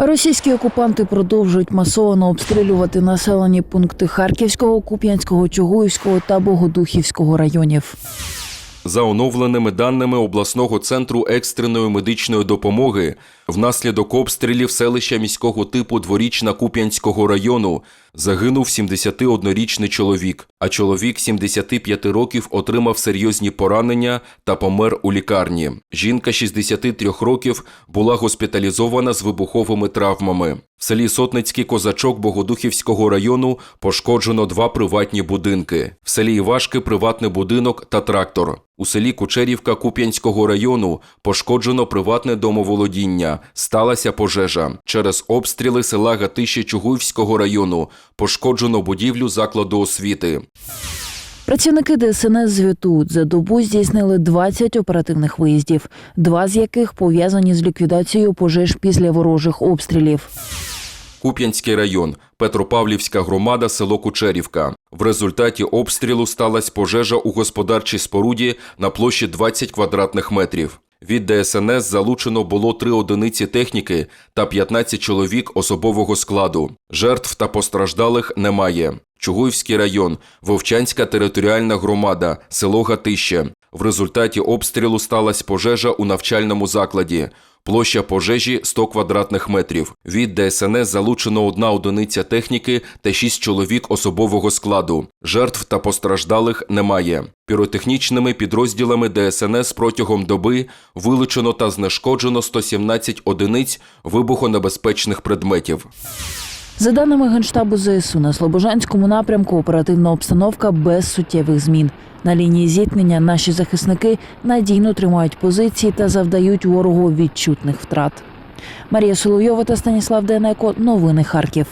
Російські окупанти продовжують масово обстрілювати населені пункти Харківського, Куп'янського, Чугуївського та Богодухівського районів. За оновленими даними обласного центру екстреної медичної допомоги, внаслідок обстрілів селища міського типу Дворічна Куп'янського району загинув 71-річний чоловік, а чоловік 75 років отримав серйозні поранення та помер у лікарні. Жінка 63 років була госпіталізована з вибуховими травмами. В селі Сотницький козачок Богодухівського району пошкоджено два приватні будинки. В селі Івашки приватний будинок та трактор. У селі Кучерівка Куп'янського району пошкоджено приватне домоволодіння. Сталася пожежа. Через обстріли села Гатище Чугуївського району пошкоджено будівлю закладу освіти. Працівники ДСНС звітують, за добу здійснили 20 оперативних виїздів, два з яких пов'язані з ліквідацією пожеж після ворожих обстрілів. Куп'янський район, Петропавлівська громада, село Кучерівка. В результаті обстрілу сталася пожежа у господарчій споруді на площі 20 квадратних метрів. Від ДСНС залучено було три одиниці техніки та 15 чоловік особового складу. Жертв та постраждалих немає. Чугуївський район, Вовчанська територіальна громада, село Гатище. В результаті обстрілу сталася пожежа у навчальному закладі. Площа пожежі 100 квадратних метрів. Від ДСНС залучено одна одиниця техніки та шість чоловік особового складу. Жертв та постраждалих немає. Піротехнічними підрозділами ДСНС протягом доби вилучено та знешкоджено 117 одиниць вибухонебезпечних предметів. За даними Генштабу ЗСУ, на Слобожанському напрямку оперативна обстановка без суттєвих змін. На лінії зіткнення наші захисники надійно тримають позиції та завдають ворогу відчутних втрат. Марія Соловйова та Станіслав Денеко. Новини Харків.